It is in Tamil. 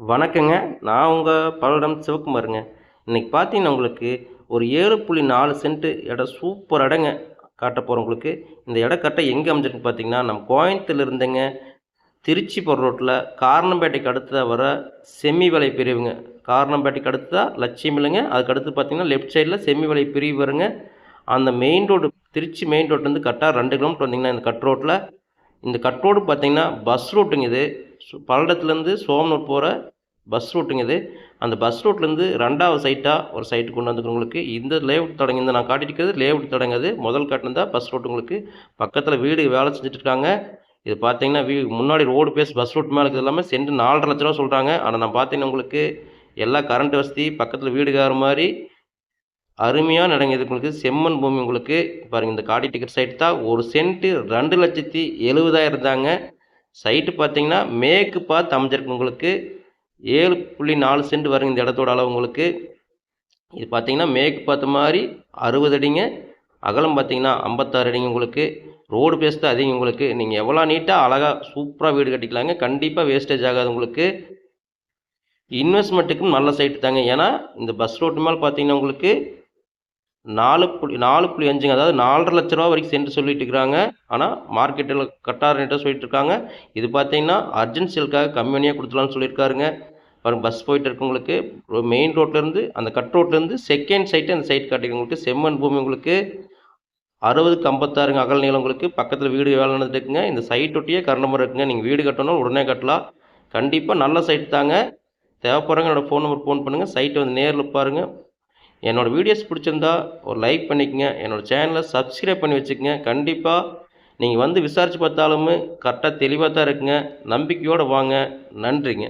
வணக்கங்க. நான் உங்கள் பல்லடம் சிவக்குமாருங்க இன்றைக்கி பார்த்தீங்கன்னா உங்களுக்கு ஒரு ஏழு புள்ளி நாலு சென்ட்டு இடம் சூப்பர் இடங்க காட்ட போகிறோம் உங்களுக்கு. இந்த இடம் கட்ட எங்கே அமைஞ்சிருக்குன்னு பார்த்தீங்கன்னா நம்ம கோயம்புத்தூர்ல இருந்துங்க திருச்சி போகிற ரோட்டில் காரணம்பேட்டைக்கு அடுத்ததாக வர செம்மி வலை பிரிவுங்க. காரணம்பேட்டைக்கு அடுத்ததாக லட்சியம் இல்லைங்க. அதுக்கு அடுத்து பார்த்தீங்கன்னா லெஃப்ட் சைடில் செம்மி வலை பிரிவு வருங்க. அந்த மெயின் ரோடு திருச்சி மெயின் ரோட்லேருந்து கரெக்டாக ரெண்டு கிலோமீட்டர் வந்தீங்கன்னா இந்த கட் ரோட்டில் இந்த கட் ரோடு பார்த்தீங்கன்னா பஸ் ரூட்டுங்க இது. பல்லடத்துலேருந்து சோமனூர் போகிற பஸ் ரூட்டுங்க இது. அந்த பஸ் ரூட்லேருந்து ரெண்டாவது சைட்டாக ஒரு சைட்டு கொண்டு வந்துக்கிறவங்களுக்கு உங்களுக்கு இந்த லேஅவுட் தொடங்கி இந்த நான் காட்டிட்டு இருக்கிறது லேஅவுட் தொடங்குது முதல் காட்டினதா பஸ் ரூட் உங்களுக்கு பக்கத்தில் வீடு வேலை செஞ்சுட்டு இருக்காங்க இது பார்த்தீங்கன்னா வீ முன்னாடி ரோடு பேஸ் பஸ் ரூட் மேலே இருக்கிறது எல்லாமே சென்று நாலரை லட்ச ரூபா சொல்கிறாங்க ஆனால் நான் பார்த்தீங்கன்னா உங்களுக்கு எல்லா கரண்ட் வசதி பக்கத்தில் வீடுகார மாதிரி அருமையாக நடங்குது உங்களுக்கு. செம்மண் பூமி உங்களுக்கு. பாருங்கள் இந்த காடி டிக்கெட் சைட் தான் ஒரு சென்ட்டு ரெண்டு லட்சத்தி எழுபதாயிரம் தாங்க. சைட்டு பார்த்தீங்கன்னா மேற்கு பார்த்து அமைஞ்சிருக்கு உங்களுக்கு. ஏழு புள்ளி நாலு சென்ட் வருங்க இந்த இடத்தோட அளவு உங்களுக்கு. இது பார்த்தீங்கன்னா மேற்கு பார்த்த மாதிரி அறுபது அடிங்க. அகலம் பார்த்தீங்கன்னா ஐம்பத்தாறு அடிங்க உங்களுக்கு. ரோடு பேஸ் தான் அதிகம் உங்களுக்கு. நீங்கள் எவ்வளோ நீட்டாக அழகாக சூப்பராக வீடு கட்டிக்கலாங்க. கண்டிப்பாக வேஸ்டேஜ் ஆகாது உங்களுக்கு. இன்வெஸ்ட்மெண்ட்டுக்கும் நல்ல சைட்டு தாங்க. ஏன்னா இந்த பஸ் ரோட்டு மேலே பார்த்தீங்கன்னா உங்களுக்கு நாலு புள்ளி நாலு புள்ளி அஞ்சுங்க. அதாவது நாலரை லட்ச ரூபா வரைக்கும் சென்று சொல்லிட்டு இருக்கிறாங்க. ஆனால் மார்க்கெட்டில் கட்டார ரேட்டாக சொல்லிட்டு இருக்காங்க. இது பார்த்தீங்கன்னா அர்ஜென்ட் சேலுக்காக கம்மியாக கொடுத்துலாம்னு சொல்லியிருக்காருங்க. பாருங்க பஸ் போயிட்டு இருக்கவங்களுக்கு மெயின் ரோட்லேருந்து அந்த கட் ரோட்லேருந்து செகண்ட் சைட்டு அந்த சைட் காட்டிக்கிறவங்களுக்கு செம்மண் பூமி உங்களுக்கு அறுபதுக்கு ஐம்பத்தாறுங்க. அகல் நீளம் உங்களுக்கு. பக்கத்தில் வீடு வேலை நடந்துட்டு இருக்குங்க. இந்த சைட் ஒட்டியே கரண்ட் இருக்குங்க. நீங்கள் வீடு கட்டணும் உடனே கட்டலாம். கண்டிப்பாக நல்ல சைட் தாங்க. தேவைப்படுறவங்க என்னோடய ஃபோன் நம்பர் ஃபோன் பண்ணுங்கள் சைட்டை வந்து நேரில் பாருங்கள் என்னோடய வீடியோஸ் பிடிச்சிருந்தா ஒரு லைக் பண்ணிக்கங்க. என்னோடய சேனலை சப்ஸ்கிரைப் பண்ணி வச்சுக்கோங்க. கண்டிப்பாக நீங்கள் வந்து விசாரித்து பார்த்தாலுமே கரெக்டாக தெளிவாக தான் இருக்குங்க. நம்பிக்கையோடு வாங்க. நன்றிங்க.